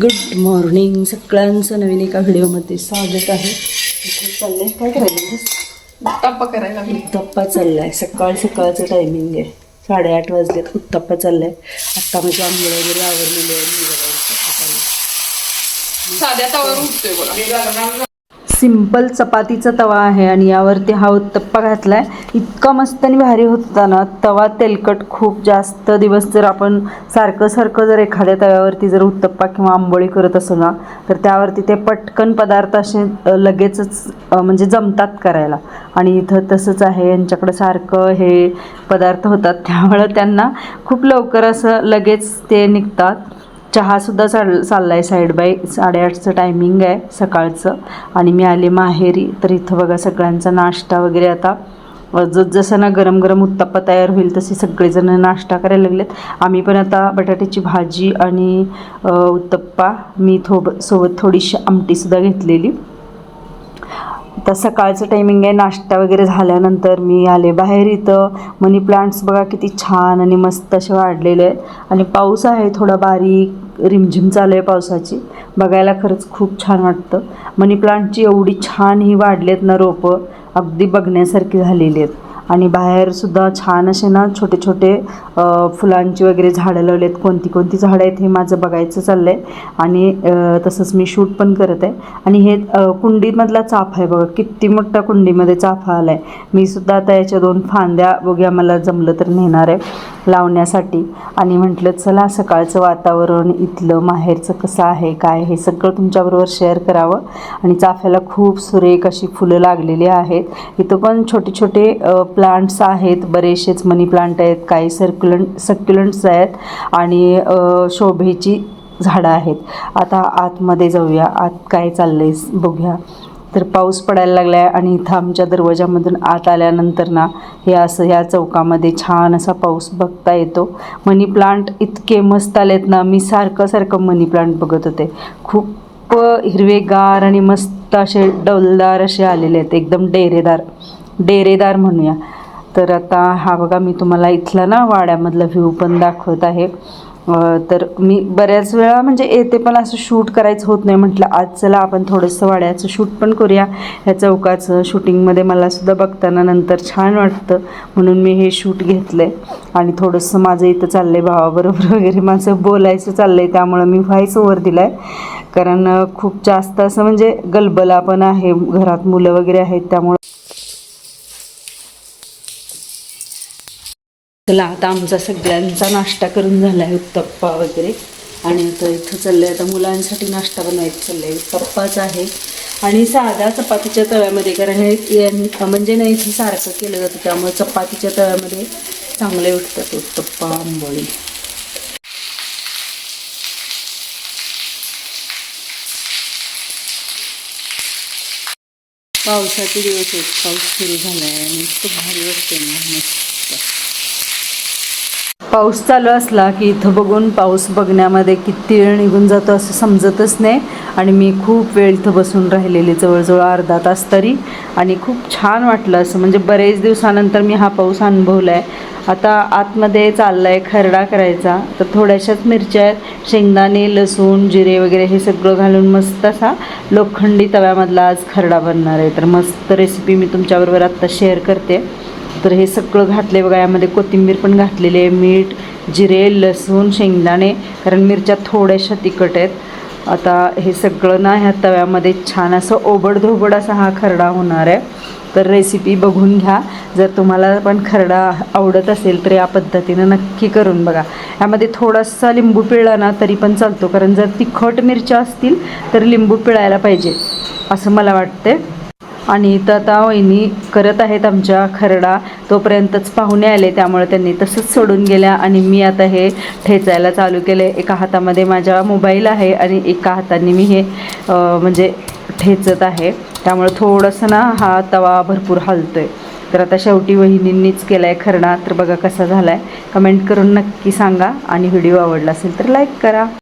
Good morning सगळ्यांचं नवीन एका व्हिडिओमध्ये स्वागत आहे. चाललंय. काय टप्पा करायला उत्तप्पा चाललाय. सकाळ सकाळचं टायमिंग आहे. साडेआठ वाजलेत. उत्तप्पा चाललाय. आत्ता म्हणजे आंघोळ वगैरे आवरलेली आहे. साध्या तवावर उठतोय बघा. सिंपल चपातीचा तवा आहे आणि यावरती हा उत्तप्पा घातला आहे इतका मस्त आणि भारी होता ना. तवा तेलकट खूप जास्त दिवस जर आपण सारखं सारखं जर एखाद्या तव्यावरती जर उत्तप्पा किंवा आंबोळी करत असू ना तर त्यावरती ते पटकन पदार्थ असे लगेचच म्हणजे जमतात करायला. आणि इथं तसंच आहे. यांच्याकडे सारखं हे पदार्थ होतात. त्यामुळं त्यांना खूप लवकर असं लगेच ते निघतात. चहासुद्धा चाल चालला आहे साईड बाय साडेआठचं टायमिंग आहे सकाळचं. आणि मी आले माहेरी. तर इथं बघा सगळ्यांचा नाश्ता वगैरे आता. जसं ना गरम गरम उत्तप्पा तयार होईल तसे सगळेजण नाश्ता करायला लागलेत. आम्ही पण आता बटाट्याची भाजी आणि उत्तप्पा मी थोब सोबत थोडीशी आमटीसुद्धा घेतलेली. आता सकाळचं टायमिंग आहे. नाश्ता वगैरे झाल्यानंतर मी आले बाहेर इथं. मनी प्लांट्स बघा किती छान आणि मस्त असे वाढलेले आहेत. आणि पाऊस आहे थोडा बारीक. रिमझिम चालू आहे पावसाची. बघायला खरंच खूप छान वाटतं. मनी प्लांटची एवढी छान ही वाढलेत ना रोपं अगदी बघण्यासारखी झालेली आहेत. आणि बाहेरसुद्धा छान असे ना छोटे छोटे फुलांची वगैरे झाडं लावलेत. कोणती कोणती झाडं आहेत हे माझं बघायचं चाललं आहे आणि तसंच मी शूट पण करत आहे. आणि हे कुंडीमधला चाफा आहे बघा. किती मोठा कुंडीमध्ये चाफा आला आहे मी सुद्धा आता याच्या दोन फांद्या बघूया. मला जमलं तर नेणार आहे. लावण्यासाठी. आणि म्हटलं चला सकाळचं वातावरण इथलं माहेरचं कसं आहे काय हे सगळं तुमच्याबरोबर शेअर करावं. आणि चाफ्याला खूप सुरेख अशी फुलं लागलेली आहेत. इथं पण छोटे छोटे प्लांट्स आहेत. बरेचसेच मनी प्लांट आहेत काही सर्क्युलंट सक्युलंट्स आहेत आणि शोभेची झाडं आहेत. आता आतमध्ये जाऊया. आत काय चाललंय बघूया. तर पाऊस पडायला लागला आहे आणि इथं आमच्या दरवाजामधून आत आल्यानंतर ना हे असं ह्या चौकामध्ये छान असा पाऊस बघता येतो. मनी प्लांट इतके मस्त आलेत ना मी सारखं सारखं मनी प्लांट बघत होते. खूप हिरवेगार आणि मस्त असे डौलदार असे आलेले आहेत एकदम डेरेदार. डेरेदार म्हणूया. तर आता हा बघा मी तुम्हाला इथला ना वाड्यामधला व्ह्यू पण दाखवत आहे. तर मी बऱ्याच वेळा म्हणजे येते पण असं शूट करायचं होत नाही. म्हटलं आज चला आपण थोडंसं वाड्याचं शूट पण करूया. ह्या चौकाचं शूटिंगमध्ये मला सुद्धा बघताना नंतर छान वाटतं. म्हणून मी हे शूट घेतलं आहे आणि थोडंसं माझं इथं चाललं आहे भावाबरोबर वगैरे. माझं बोलायचं चाललं आहे त्यामुळं मी व्हायस ओव्हर दिला आहे कारण खूप जास्त असं म्हणजे गलबला पण आहे. घरात मुलं वगैरे आहेत त्यामुळं चला आता आमचा सगळ्यांचा नाश्ता करून झाला आहे उत्तप्पा वगैरे. आणि आता इथं चाललं आहे आता मुलांसाठी नाश्ता बनवायचं चाललं आहे उत्तप्पाच आहे. आणि साधा चपातीच्या तव्यामध्ये कारण हे म्हणजे नाही इथे सारखं केलं जातं त्यामुळे चपातीच्या तव्यामध्ये चांगले उठतात उत्तप्पा आंबोळी. पावसाचे दिवस आहेत पाऊस सुरू झाला आहे आणि खूप भारी वाटते मस्त पाऊस चालू असला की इथं बघून पाऊस बघण्यामध्ये किती वेळ निघून जातो असं समजतच नाही. आणि मी खूप वेळ इथं बसून राहिलेली जवळजवळ अर्धा तास तरी. आणि खूप छान वाटलं असं. म्हणजे बरेच दिवसानंतर मी हा पाऊस अनुभवला आहे आता आतमध्ये चालला आहे खरडा करायचा. तर थोड्याशाच मिरच्या आहेत. शेंगदाणे लसूण जिरे वगैरे हे सगळं घालून मस्त असा लोखंडी तव्यामधला आज खरडा बनणार आहे. तर मस्त रेसिपी मी तुमच्याबरोबर आत्ता शेअर करते. तर हे सगळं घातले बघा यामध्ये कोथिंबीर पण घातलेली आहे मीठ जिरे लसूण शेंगदाणे कारण मिरच्या थोड्याशा तिखट आहेत. आता हे सगळं ना ह्या तव्यामध्ये छान असं ओबडधोबड असा हा खरडा होणार आहे. तर रेसिपी बघून घ्या. जर तुम्हाला पण खरडा आवडत असेल तर या पद्धतीनं नक्की करून बघा. यामध्ये थोडासा लिंबू पिळला ना तरी पण चालतो कारण जर तिखट मिरच्या असतील तर लिंबू पिळायला पाहिजे असं मला वाटते आणि इथं आता वहिनी करत आहेत आमच्या खरडा. तोपर्यंतच पाहुणे आले त्यामुळे त्यांनी तसंच सोडून गेल्या आणि मी आता हे ठेचायला चालू केले. एका हातामध्ये माझा मोबाईल आहे आणि एका हाताने मी हे म्हणजे ठेचत आहे. त्यामुळे थोडंसं ना हा तवा भरपूर हलतो आहे तर आता शेवटी वहिनींनीच केला आहे खरडा. तर बघा कसा झाला आहे कमेंट करून नक्की सांगा आणि व्हिडिओ आवडला असेल तर लाईक करा.